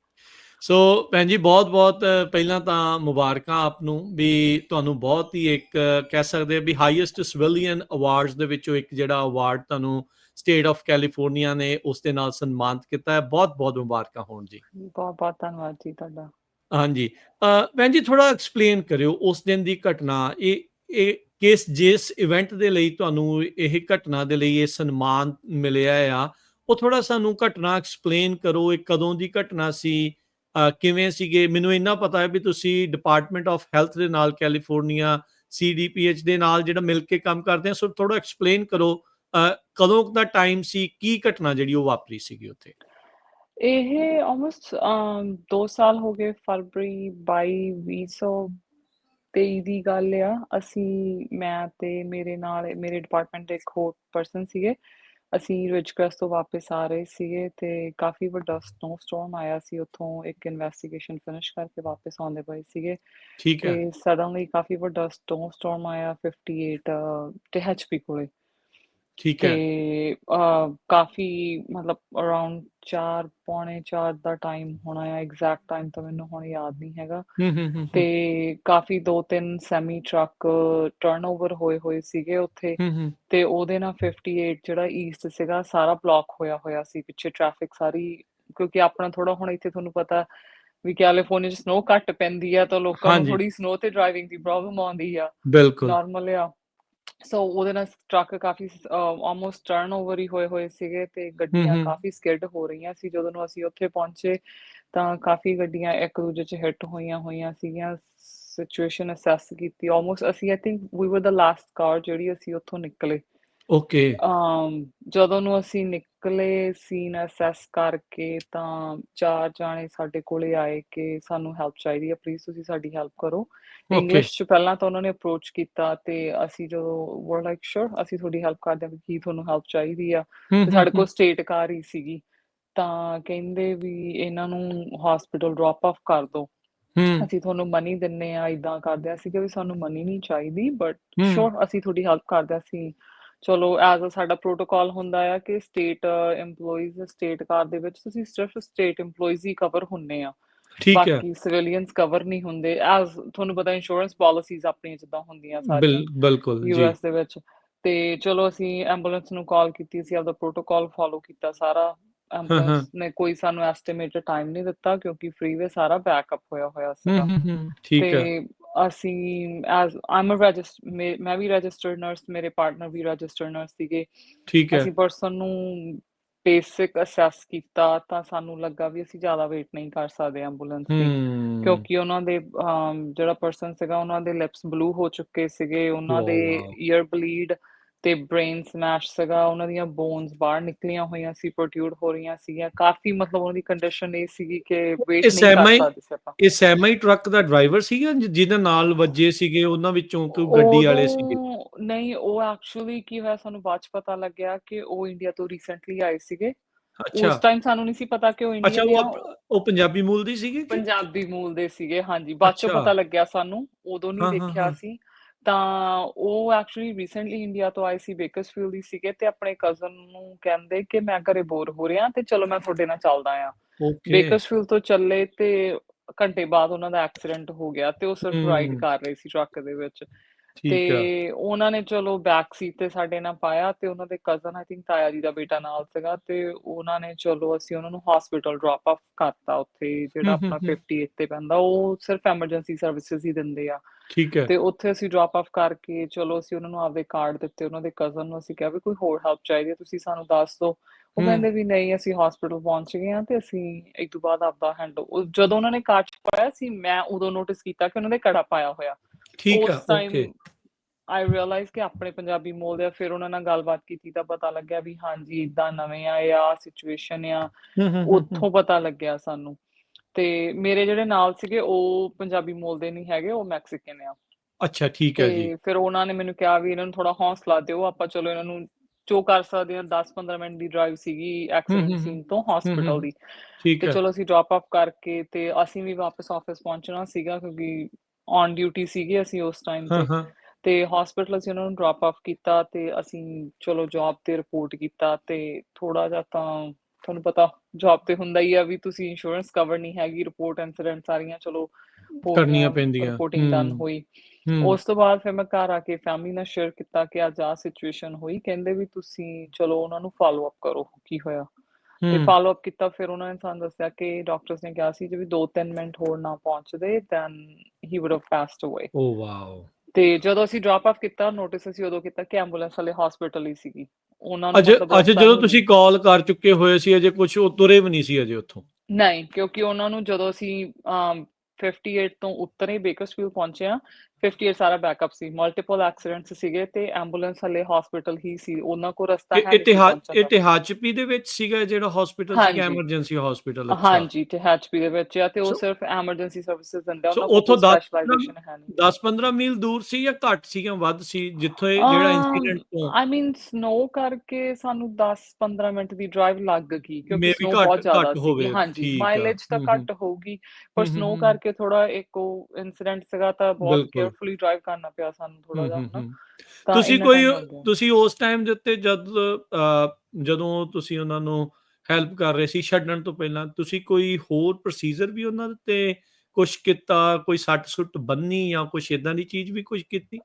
ਸੋ ਭੈਣ ਜੀ ਬਹੁਤ-ਬਹੁਤ ਪਹਿਲਾਂ ਤਾਂ ਮੁਬਾਰਕਾਂ ਆਪ ਨੂੰ ਵੀ ਤੁਹਾਨੂੰ ਬਹੁਤ ਹੀ ਇੱਕ ਕਹਿ ਸਕਦੇ ਆ ਵੀ ਹਾਈਐਸਟ ਸਿਵਿਲੀਅਨ ਅਵਾਰਡਸ ਦੇ ਵਿੱਚੋਂ ਇੱਕ ਜਿਹੜਾ ਅਵਾਰਡ ਤੁਹਾਨੂੰ ਸਟੇਟ ਆਫ ਕੈਲੀਫੋਰਨੀਆ ਨੇ ਉਸ ਦੇ ਨਾਲ ਸਨਮਾਨਿਤ ਕੀਤਾ ਹੈ। ਬਹੁਤ-ਬਹੁਤ ਮੁਬਾਰਕਾਂ ਹੋਣ ਜੀ। ਬਹੁਤ-ਬਹੁਤ ਧੰਨਵਾਦ ਜੀ ਤੁਹਾਡਾ। ਹਾਂਜੀ। ਭੈਣ ਜੀ ਥੋੜਾ ਐਕਸਪਲੇਨ ਕਰਿਓ ਉਸ ਦਿਨ ਦੀ ਘਟਨਾ। ਇਹ ਇਹ ਕਿਸ ਜਿਸ ਇਵੈਂਟ ਦੇ ਲਈ ਤੁਹਾਨੂੰ ਇਹ ਘਟਨਾ ਦੇ ਲਈ ਇਹ ਸਨਮਾਨ ਮਿਲਿਆ ਆ? ਉਹ ਥੋੜਾ ਸਾਨੂੰ ਘਟਨਾ ਐਕਸਪਲੇਨ ਕਰੋ ਇਹ ਕਦੋਂ ਦੀ ਘਟਨਾ ਸੀ? ਕਿਵੇਂ ਸੀਗੇ? ਮੈਨੂੰ ਇੰਨਾ ਪਤਾ ਹੈ ਵੀ ਤੁਸੀਂ ਡਿਪਾਰਟਮੈਂਟ ਆਫ ਹੈਲਥ ਦੇ ਨਾਲ ਕੈਲੀਫੋਰਨੀਆ ਸੀਡੀਪੀਐਚ ਦੇ ਨਾਲ ਜਿਹੜਾ ਮਿਲ ਕੇ ਕੰਮ ਕਰਦੇ ਆ, ਸੋ ਥੋੜਾ ਐਕਸਪਲੇਨ ਕਰੋ ਕਦੋਂ ਦਾ ਟਾਈਮ ਸੀ, ਕੀ ਘਟਨਾ ਜਿਹੜੀ ਉਹ ਵਾਪਰੀ ਸੀਗੀ ਉੱਥੇ? ਇਹ ਆਲਮੋਸਟ 2 ਸਾਲ ਹੋ ਗਏ, ਫਰਵਰੀ 22 2023 ਦੀ ਗੱਲ ਆ। ਅਸੀਂ, ਮੈਂ ਤੇ ਮੇਰੇ ਨਾਲ, ਮੇਰੇ ਡਿਪਾਰਟਮੈਂਟ ਦੇ ਇੱਕ ਹੋਰ ਪਰਸਨ ਸੀਗੇ। ਅਸੀਂ ਰਿਚਕ੍ਰੈਸ ਤੋਂ ਵਾਪਸ ਆ ਰਹੇ ਸੀਗੇ ਤੇ ਕਾਫੀ ਵੱਡਾ ਸਨੋ ਸਟਾਰਮ ਆਇਆ ਸੀ ਉੱਥੋਂ ਇੱਕ ਇਨਵੈਸਟੀਗੇਸ਼ਨ ਫਿਨਿਸ਼ ਕਰਕੇ ਵਾਪਸ ਆਉਂਦੇ ਪਏ ਸੀਗੇ ਠੀਕ ਹੈ। ਤੇ ਸਡਨਲੀ ਕਾਫੀ ਵੱਡਾ ਸਨੋ ਸਟਾਰਮ ਆਇਆ 58 ਟੀਐਚਪੀ ਕੋਲੇ। ਠੀਕ ਹੈ। ਤੇ ਅ, ਕਾਫੀ ਮਤਲਬ ਅਰਾਊਂਡ 4 ਪੌਣੇ 4 ਦਾ ਟਾਈਮ ਹੋਣਾ ਆ ਐਗਜ਼ੈਕਟ ਟਾਈਮ ਤਾਂ ਮੈਨੂੰ ਹੁਣ ਯਾਦ ਨਹੀਂ ਹੈਗਾ। ਹੂੰ ਹੂੰ ਹੂੰ ਤੇ ਕਾਫੀ ਦੋ ਤਿੰਨ ਸੈਮੀ ਟਰੱਕ ਟਰਨਓਵਰ ਹੋਏ ਹੋਏ ਸੀਗੇ ਉੱਥੇ ਹੂੰ ਹੂੰ। ਤੇ ਉਹਦੇ ਨਾਲ 58 ਜਿਹੜਾ ਈਸਟ ਸੀਗਾ ਸਾਰਾ ਬਲੌਕ ਹੋਇਆ ਹੋਇਆ ਸੀ ਪਿੱਛੇ ਟ੍ਰੈਫਿਕ ਸਾਰੀ ਕਿਉਂਕਿ ਆਪਣਾ ਥੋੜਾ ਹੁਣ ਇੱਥੇ ਤੁਹਾਨੂੰ ਪਤਾ ਵੀ ਕੈਲੀਫੋਰਨੀਆ ਚ ਸਨੋ ਘੱਟ ਪੈਂਦੀ ਆ ਤਾਂ ਲੋਕਾਂ ਨੂੰ ਹਾਂਜੀ। ਥੋੜੀ ਸਨੋ ਤੇ ਡਰਾਈਵਿੰਗ ਦੀ ਪ੍ਰੋਬਲਮ ਆਉਂਦੀ ਆ। ਬਿਲਕੁਲ। ਨਾਰਮਲ ਆ। ਸੋ ਉਹਦੇ ਨਾਲ ਟਰੱਕ ਕਾਫੀ ਆਲਮੋਸਟ ਟਰਨਓਵਰ ਹੀ ਹੋਏ ਹੋਏ ਸੀਗੇ ਤੇ ਗੱਡੀਆਂ। ਕਾਫੀ ਸਕਿਡ ਹੋ ਰਹੀਆਂ ਸੀ। ਜਦੋਂ ਨੂੰ ਅਸੀਂ ਉੱਥੇ ਪਹੁੰਚੇ ਤਾਂ ਕਾਫੀ ਗੱਡੀਆਂ ਇੱਕ ਦੂਜੇ 'ਚ ਹਿੱਟ ਹੋਈਆਂ ਹੋਈਆਂ ਸੀਗੀਆਂ ਸਿਚੁਏਸ਼ਨ ਅਸੈਸ ਕੀਤੀ। ਆਲਮੋਸਟ ਅਸੀਂ ਆਈ ਥਿੰਕ ਵੀ ਵਰ ਦ ਲਾਸਟ ਕਾਰ ਜਿਹੜੀ ਅਸੀਂ ਉੱਥੋਂ ਨਿਕਲੇ। ਓਕੇ। ਅਮ ਜਦੋਂ ਨੂੰ ਅਸੀਂ ਨਿਕਲੇ ਸੀਨ ਅਸੈਸ ਕਰਕੇ ਤਾਂ ਚਾਰ ਜਾਣੇ ਸਾਡੇ ਕੋਲੇ ਆਏ ਕਿ ਸਾਨੂੰ ਹੈਲਪ ਚਾਹੀਦੀ ਹੈ ਪਲੀਜ਼ ਤੁਸੀਂ ਸਾਡੀ ਹੈਲਪ ਕਰੋ। ਇੰਗਲਿਸ਼ ਚ ਪਹਿਲਾਂ ਤਾਂ ਉਹਨਾਂ ਨੇ ਅਪਰੋਚ ਕੀਤਾ ਤੇ ਅਸੀਂ ਜਦੋਂ ਵਰ ਲਾਈਕ ਸ਼ੋਰ ਅਸੀਂ ਤੁਹਾਡੀ ਹੈਲਪ ਕਰਦੇ ਹਾਂ ਵੀ ਕੀ ਤੁਹਾਨੂੰ ਹੈਲਪ ਚਾਹੀਦੀ ਆ। ਤੇ ਸਾਡੇ ਕੋਲ ਸਟੇਟ ਕਾਰ ਹੀ ਸੀਗੀ। ਤਾਂ ਕਹਿੰਦੇ ਵੀ ਇਹਨਾਂ ਨੂੰ ਹਸਪੀਟਲ ਡ੍ਰੌਪ ਆਫ ਕਰ ਦਿਓ। ਹੂੰ। ਅਸੀਂ ਤੁਹਾਨੂੰ ਮਨੀ ਦਿੰਨੇ ਆ ਇਦਾਂ ਕਰਦੇ ਆ। ਸੀਗੇ ਵੀ ਸਾਨੂੰ ਮਨੀ ਨਹੀਂ ਚਾਹੀਦੀ ਬਟ ਹੂੰ। ਸ਼ੋਰ ਅਸੀਂ ਤੁਹਾਡੀ ਹੈਲਪ ਕਰਦੇ ਸੀ ਚਲੋ ਐਜ਼ ਅ ਸਾਡਾ ਪ੍ਰੋਟੋਕਾਲ ਹੁੰਦਾ ਆ ਕਿ ਸਟੇਟ EMPLOYEES ਸਟੇਟ ਕਾਰ ਦੇ ਵਿੱਚ ਤੁਸੀਂ ਸਿਰਫ ਸਟੇਟ EMPLOYEES ਹੀ ਕਵਰ ਹੁੰਨੇ ਆ। ਠੀਕ ਹੈ। ਬਾਕੀ ਸਿਵਿਲੀਅਨਸ ਕਵਰ ਨਹੀਂ ਹੁੰਦੇ। ਐਜ਼ ਤੁਹਾਨੂੰ ਪਤਾ ਇੰਸ਼ੋਰੈਂਸ ਪਾਲਿਸੀਜ਼ ਆਪਣੀਆਂ ਜਿੱਦਾਂ ਹੁੰਦੀਆਂ ਸਾਰੀਆਂ ਬਿਲ ਬਿਲਕੁਲ ਜੀ। ਯੂਐਸ ਦੇ ਵਿੱਚ। ਤੇ ਚਲੋ ਅਸੀਂ ਐਂਬੂਲੈਂਸ ਨੂੰ ਕਾਲ ਕੀਤੀ ਸੀ ਆਪਦਾ ਪ੍ਰੋਟੋਕਾਲ ਫਾਲੋ ਕੀਤਾ ਸਾਰਾ। ਐਂਬੂਲੈਂਸ ਨੇ ਕੋਈ ਸਾਨੂੰ ਐਸਟੀਮੇਟਡ ਟਾਈਮ ਨਹੀਂ ਦਿੱਤਾ ਕਿਉਂਕਿ ਫ੍ਰੀਵੇ ਸਾਰਾ ਬੈਕਅਪ ਹੋਇਆ ਹੋਇਆ ਹੂੰ ਠੀਕ ਹੈ। ਤੇ ਅਸੀਂ ਐਜ਼ ਆਮ ਅ ਰਜਿਸਟਰ ਮੈਂ ਵੀ ਰਜਿਸਟਰਡ ਨਰਸ ਮੇਰੇ ਪਾਰਟਨਰ ਵੀ ਰਜਿਸਟਰਡ ਨਰਸ ਸੀਗੇ। ਠੀਕ ਹੈ। ਅਸੀਂ ਪਰਸਨ ਨੂੰ ਬੇਸਿਕ ਅਸੈਸ ਕੀਤਾ ਤਾਂ ਸਾਨੂੰ ਲੱਗਾ ਵੀ ਅਸੀਂ ਜ਼ਿਆਦਾ ਵੇਟ ਨਹੀਂ ਕਰ ਸਕਦੇ ਐਂਬੂਲੈਂਸ ਦੀ। ਕਿਉਂਕਿ ਉਹਨਾਂ ਦੇ ਜਿਹੜਾ ਪਰਸਨ ਸੀਗਾ ਉਹਨਾਂ ਦੇ ਲਿਪਸ ਬਲੂ ਹੋ ਚੁੱਕੇ ਸੀਗੇ ਉਹਨਾਂ ਦੇ। ਈਅਰ ਬਲੀਡ ਤੇ ਬ੍ਰੇਨ ਸਮੈਸ਼ ਸੀਗਾ ਉਹਨਾਂ ਦੀਆਂ ਬੋਨਸ ਬਾਹਰ ਨਿਕਲੀਆਂ ਹੋਈਆਂ ਸੀ ਪ੍ਰੋਟਿਊਡ ਹੋ ਰਹੀਆਂ ਸੀਗੀਆਂ। ਕਾਫੀ ਮਤਲਬ ਉਹਨਾਂ ਦੀ ਕੰਡੀਸ਼ਨ ਇਹ ਸੀਗੀ ਕਿ ਵੇਟ ਨਹੀਂ ਕਰ ਸਕਦੇ ਸੀ ਆਪਾਂ। ਇਹ ਸੈਮੀ ਟਰੱਕ ਦਾ ਡਰਾਈਵਰ ਸੀਗਾ ਜਿਹਦੇ ਨਾਲ ਵੱਜੇ ਸੀਗੇ ਉਹਨਾਂ ਵਿੱਚੋਂ ਕੋਈ ਗੱਡੀ ਵਾਲੇ ਸੀਗੇ? ਨਹੀਂ ਉਹ ਐਕਚੁਅਲੀ ਕੀ ਹੋਇਆ ਸਾਨੂੰ ਬਾਅਦ ਚ ਪਤਾ ਲੱਗਿਆ ਕਿ ਉਹ ਇੰਡੀਆ ਤੋਂ ਰੀਸੈਂਟਲੀ ਆਏ ਸੀਗੇ। ਅੱਛਾ। ਉਸ ਟਾਈਮ ਸਾਨੂੰ ਨਹੀਂ ਸੀ ਪਤਾ ਕਿ ਉਹ ਅੱਛਾ ਇੰਡੀਅਨ ਉਹ ਉਹ ਪੰਜਾਬੀ ਮੂਲ ਦੀ ਸੀਗੀ ਪੰਜਾਬੀ ਮੂਲ ਦੇ ਸੀਗੇ ਹਾਂਜੀ। ਬਾਅਦ ਚ ਅੱਛਾ। ਪਤਾ ਲੱਗਿਆ ਸਾਨੂੰ ਉਦੋਂ ਨਹੀਂ ਦੇਖਿਆ। ਸੀ। ਤਾਂ ਉਹ ਐਕਚੁਅਲੀ ਰੀਸੈਂਟਲੀ ਇੰਡੀਆ ਤੋਂ ਆਏ ਸੀ ਬੇਕਰਸਫੀਲਡ ਹੀ ਸੀਗੇ ਤੇ ਆਪਣੇ ਕਜ਼ਨ ਨੂੰ ਕਹਿੰਦੇ ਕਿ ਮੈਂ ਘਰੇ ਬੋਰ ਹੋ ਰਿਹਾ ਤੇ ਚਲੋ ਮੈਂ ਤੁਹਾਡੇ ਨਾਲ ਚੱਲਦਾ ਆ ਓਕੇ ਬੇਕਰਸਫੀਲਡ ਤੋਂ ਚੱਲੇ ਤੇ ਘੰਟੇ ਬਾਅਦ ਉਹਨਾਂ ਦਾ ਐਕਸੀਡੈਂਟ ਹੋ ਗਿਆ ਤੇ ਉਹ ਸਿਰਫ ਰਾਈਡ। ਕਰ ਰਹੇ ਸੀ ਟਰੱਕ ਦੇ ਵਿੱਚ। ਠੀਕ ਆ। ਤੇ ਉਹਨਾਂ ਨੇ ਚਲੋ ਬੈਕ ਸੀਟ ਤੇ ਸਾਡੇ ਨਾਲ ਪਾਇਆ ਤੇ ਉਹਨਾਂ ਦੇ ਕਜ਼ਨ ਆਈ ਥਿੰਕ ਤਾਇਆ ਜੀ ਦਾ ਬੇਟਾ ਨਾਲ ਸੀਗਾ ਤੇ ਉਹਨਾਂ ਨੇ ਚਲੋ ਅਸੀਂ ਉਹਨਾਂ ਨੂੰ ਹਸਪੀਟਲ ਡ੍ਰੌਪ ਆਫ ਕਰਤਾ ਉੱਥੇ ਜਿਹੜਾ ਆਪਣਾ ਹਮ। 58 ਤੇ ਪੈਂਦਾ ਉਹ ਸਿਰਫ ਐਮਰਜੈਂਸੀ ਸਰਵਿਸਿਜ਼ ਹੀ ਦਿੰਦੇ ਆ। ਠੀਕ ਹੈ। ਤੇ ਉੱਥੇ ਅਸੀਂ ਡ੍ਰੌਪ ਆਫ ਕਰਕੇ ਚਲੋ ਅਸੀਂ ਉਹਨਾਂ ਨੂੰ ਆਪਦੇ ਕਾਰਡ ਦਿੱਤੇ ਉਹਨਾਂ ਦੇ ਕਜ਼ਨ ਨੂੰ ਅਸੀਂ ਕਿਹਾ ਵੀ ਕੋਈ ਹੋਰ ਹੈਲਪ ਚਾਹੀਦੀ ਹੈ ਤੁਸੀਂ ਸਾਨੂੰ ਦੱਸ ਦਿਓ। ਉਹ। ਕਹਿੰਦੇ ਵੀ ਨਹੀਂ ਅਸੀਂ ਹਸਪੀਟਲ ਪਹੁੰਚ ਗਏ ਹਾਂ ਤੇ ਅਸੀਂ ਇੱਕ ਤੋਂ ਬਾਅਦ ਆਪਦਾ ਹੈਂਡਲ ਜਦੋਂ ਉਹਨਾਂ ਨੇ ਕਾਰਡ ਪਾਇਆ ਸੀ ਮੈਂ ਉਦੋਂ ਨੋਟਿਸ ਕੀਤਾ ਕਿ ਉਹਨਾਂ ਦੇ ਕੜਾ ਪਾਇਆ ਹੋਇਆ। ਠੀਕ ਆ ਉਸ ਟਾਈਮ ਓਕੇ ਆਈ ਰਿਅਲਾਈਜ਼ ਕਿ ਆਪਣੇ ਪੰਜਾਬੀ ਮੋਲ ਦੇ ਆ, ਫਿਰ ਉਹਨਾਂ ਨਾਲ ਗੱਲਬਾਤ ਕੀਤੀ ਤਾਂ ਪਤਾ ਲੱਗਿਆ ਵੀ ਹਾਂਜੀ ਇਦਾਂ ਨਵੇਂ ਆ ਇਹ ਆ ਸਿਚੁਏਸ਼ਨ ਆ। ਹੂੰ ਹੂੰ ਹੂੰ ਉੱਥੋਂ ਪਤਾ ਲੱਗਿਆ ਸਾਨੂੰ। ਤੇ ਮੇਰੇ ਜਿਹੜੇ ਨਾਲ ਸੀਗੇ ਉਹ ਪੰਜਾਬੀ ਮੋਲ ਦੇ ਨਹੀਂ ਹੈਗੇ ਉਹ ਮੈਕਸੀਕਨ ਆ। ਅੱਛਾ ਠੀਕ ਹੈ ਜੀ। ਤੇ ਫਿਰ ਉਹਨਾਂ ਨੇ ਮੈਨੂੰ ਕਿਹਾ ਵੀ ਇਹਨਾਂ ਨੂੰ ਥੋੜਾ ਹੌਸਲਾ ਦਿਓ ਆਪਾਂ ਚਲੋ ਇਹਨਾਂ ਨੂੰ ਜੋ ਕਰ ਸਕਦੇ ਹਾਂ 10-15 ਮਿੰਟ ਦੀ ਡਰਾਈਵ ਸੀਗੀ ਐਕਸੀਡੈਂਟ ਹਮ, ਸੀਨ ਤੋਂ ਹਸਪੀਟਲ ਦੀ। ਠੀਕ ਤੇ ਹੈ ਚਲੋ ਅਸੀਂ ਡ੍ਰੌਪ ਆਫ ਕਰਕੇ ਤੇ ਅਸੀਂ ਵੀ ਵਾਪਸ ਆਫਿਸ ਪਹੁੰਚਣਾ ਸੀਗਾ ਕਿਉਂਕਿ ਔਨ ਡਿਊਟੀ ਸੀਗੇ ਅਸੀਂ ਉਸ ਟਾਈਮ ਤੇ। ਤੇ ਹਸਪੀਟਲ ਅਸੀਂ ਉਹਨਾਂ ਨੂੰ ਡ੍ਰੌਪ ਆਫ ਕੀਤਾ ਤੇ ਅਸੀਂ ਚਲੋ ਜੌਬ ਤੇ ਰਿਪੋਰਟ ਕੀਤਾ ਤੇ ਥੋੜਾ ਜਿਹਾ ਤਾਂ ਤੁਹਾਨੂੰ ਪਤਾ ਜੌਬ ਤੇ ਹੁੰਦਾ ਹੀ ਆ ਵੀ ਤੁਸੀਂ ਇੰਸ਼ੋਰੈਂਸ ਕਵਰ ਨਹੀਂ ਹੈਗੀ ਰਿਪੋਰਟ ਇਨਸੀਡੈਂਟ ਸਾਰੀਆਂ ਚਲੋ ਕਰਨੀਆਂ ਪੈਂਦੀਆਂ। ਰਿਪੋਰਟਿੰਗ ਡਨ ਹੋਈ। ਉਸ ਤੋਂ ਬਾਅਦ ਫਿਰ ਮੈਂ ਘਰ ਆ ਕੇ ਫੈਮਿਲੀ ਨਾਲ ਸ਼ੇਅਰ ਕੀਤਾ ਕਿ ਅੱਜ ਆਹ ਸਿਚੁਏਸ਼ਨ ਹੋਈ। ਕਹਿੰਦੇ ਵੀ ਤੁਸੀਂ ਚਲੋ ਉਹਨਾਂ ਨੂੰ ਫਾਲੋ ਅਪ ਕਰੋ ਕੀ ਹੋਇਆ। ਹੂੰ। ਫਾਲੋ ਅਪ ਕੀਤਾ ਫਿਰ ਉਹਨਾਂ ਨੇ ਸਾਨੂੰ ਦੱਸਿਆ ਕਿ ਡਾਕਟਰਸ ਨੇ ਕਿਹਾ ਸੀ ਜੇ ਵੀ 2-3 ਮਿੰਟ ਹੋਰ ਨਾ ਪਹੁੰਚਦੇ then he would have passed away oh wow. ਤੇ ਜਦੋਂ ਅਸੀਂ ਡ੍ਰੌਪ ਆਫ ਕੀਤਾ ਨੋਟਿਸ ਅਸੀਂ ਉਦੋਂ ਕੀਤਾ ਕਿ ਐਂਬੂਲੈਂਸ ਵਾਲੇ ਹਸਪੀਟਲ ਹੀ ਸੀਗੀ। ਉਹਨਾਂ ਨੂੰ ਮਤਲਬ ਅੱਛਾ ਰਸਤਾ ਜਦੋਂ ਤੁਸੀਂ ਕਾਲ ਕਰ ਚੁੱਕੇ ਹੋਏ ਸੀ ਅਜੇ ਕੁਝ ਉਹ ਤੁਰੇ ਵੀ ਨਹੀਂ ਸੀ ਅਜੇ ਉੱਥੋਂ। ਨਹੀਂ ਕਿਉਂਕਿ ਉਹਨਾਂ ਨੂੰ ਜਦੋਂ ਅਸੀਂ ਅਮ 58 ਤੋਂ ਉੱਤਰੇ ਬੇਕਰਸਫੀਲਡ ਪਹੁੰਚੇ ਆ 58 ਸਾਰਾ ਬੈਕਅਪ ਸੀ। ਮਲਟੀਪਲ ਐਕਸੀਡੈਂਟਸ ਸੀਗੇ ਤੇ ਐਂਬੂਲੈਂਸ ਵਾਲੇ ਹਸਪੀਟਲ ਹੀ ਸੀ। ਉਹਨਾਂ ਕੋਲ ਰਸਤਾ ਹੈ ਸੀ ਇਤਿਹਾਸ ਪਹੁੰਚਣ ਦਾ। ਵਿੱਚ ਸੀਗਾ ਜਿਹੜਾ ਹਸਪੀਟਲ ਸੀਗਾ ਹਾਂਜੀ। ਐਮਰਜੈਂਸੀ ਹਸਪੀਟਲ ਅੱਛਾ। ਹਾਂਜੀ ਐਚਪੀ ਦੇ ਵਿੱਚ ਆ ਤੇ ਉਹ ਸੋ ਸਿਰਫ ਐਮਰਜੈਂਸੀ ਸਰਵਿਸਿਜ਼ ਦਿੰਦੇ। ਸੋ ਉਹਨਾਂ ਕੋਲ ਉੱਥੋਂ ਕੋਈ 10 ਸਪੈਸ਼ਲਾਈਜੇਸ਼ਨ ਹੈ ਨਹੀਂ। 10 15 ਮੀਲ ਦੂਰ ਸੀ ਜਾਂ ਘੱਟ ਸੀ ਜਾਂ ਵੱਧ ਸੀ? ਜਿੱਥੇ ਜਿਹੜਾ ਇਨਸੀਡੈਂਟ ਤੋਂ ਆਈ ਮੀਨ ਸਨੋ ਕਰਕੇ ਸਾਨੂੰ 10-15 ਮਿੰਟ ਦੀ ਡਰਾਈਵ ਲੱਗ ਗਈ ਕਿਉਂਕਿ ਸਨੋ ਬਹੁਤ ਜ਼ਿਆਦਾ ਹੋਵੇ। ਹਾਂਜੀ ਮਾਈਲੇਜ ਤਾਂ ਘੱਟ ਹੋਊਗੀ ਪਰ ਸਨੋ ਕਰਕੇ ਥੋੜਾ ਇੱਕ ਉਹ ਇਨਸੀਡੈਂਟ ਸੀਗਾ ਤਾਂ ਬਹੁਤ ਕੇਅਰਫੁਲੀ ਡਰਾਈਵ ਕਰਨਾ ਪਿਆ ਸਾਨੂੰ ਥੋੜਾ ਜਿਹਾ ਹਨਾ ਤਾਂ ਤੁਸੀਂ ਕੋਈ ਤੁਸੀਂ ਉਸ ਟਾਈਮ ਦੇ ਉੱਤੇ ਜਦ ਜਦੋਂ ਤੁਸੀਂ ਉਹਨਾਂ ਨੂੰ ਹੈਲਪ ਕਰ ਰਹੇ ਸੀ ਛੱਡਣ ਤੋਂ ਪਹਿਲਾਂ ਤੁਸੀਂ ਕੋਈ ਹੋਰ ਪ੍ਰੋਸੀਜਰ ਵੀ ਉਹਨਾਂ ਦੇ ਉੱਤੇ ਕੁਝ ਕੀਤਾ ਕੋਈ ਸੱਟ ਸੁੱਟ ਬੰਨੀ ਜਾਂ ਕੁਝ ਇਦਾਂ ਦੀ ਚੀਜ਼ ਵੀ ਕੁਝ ਕੀਤੀ?